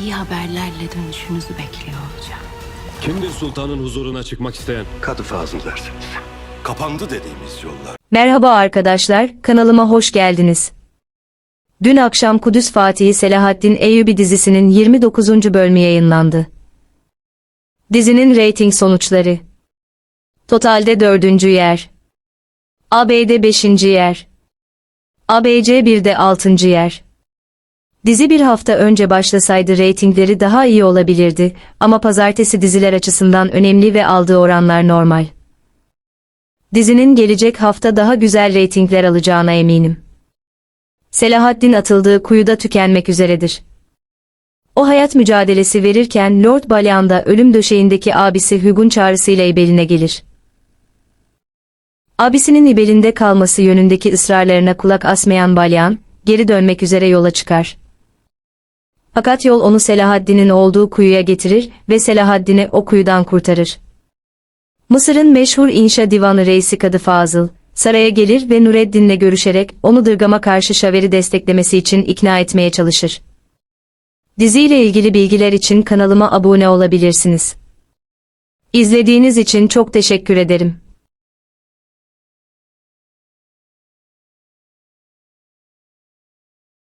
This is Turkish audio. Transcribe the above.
İyi haberlerle dönüşünüzü bekliyor olacağım. Kimdir sultanın huzuruna çıkmak isteyen? Kadı Fazıl dersiniz. Kapandı dediğimiz yollar. Merhaba arkadaşlar, kanalıma hoş geldiniz. Dün akşam Kudüs Fatihi Selahaddin Eyyubi dizisinin 29. bölümü yayınlandı. Dizinin reyting sonuçları. Totalde 4. yer. ABD 5. yer. ABC 1'de 6. yer. Dizi bir hafta önce başlasaydı reytingleri daha iyi olabilirdi ama pazartesi diziler açısından önemli ve aldığı oranlar normal. Dizinin gelecek hafta daha güzel reytingler alacağına eminim. Selahaddin atıldığı kuyuda tükenmek üzeredir. O hayat mücadelesi verirken Lord Balyan da ölüm döşeğindeki abisi Hug'un çağrısıyla İbelin'e gelir. Abisinin İbelinde kalması yönündeki ısrarlarına kulak asmayan Balyan, geri dönmek üzere yola çıkar. Fakat yol onu Selahaddin'in olduğu kuyuya getirir ve Selahaddin'i o kuyudan kurtarır. Mısır'ın meşhur inşa divanı reisi Kadı Fazıl, saraya gelir ve Nureddin'le görüşerek onu Dırgam'a karşı Şaver'i desteklemesi için ikna etmeye çalışır. Diziyle ilgili bilgiler için kanalıma abone olabilirsiniz. İzlediğiniz için çok teşekkür ederim.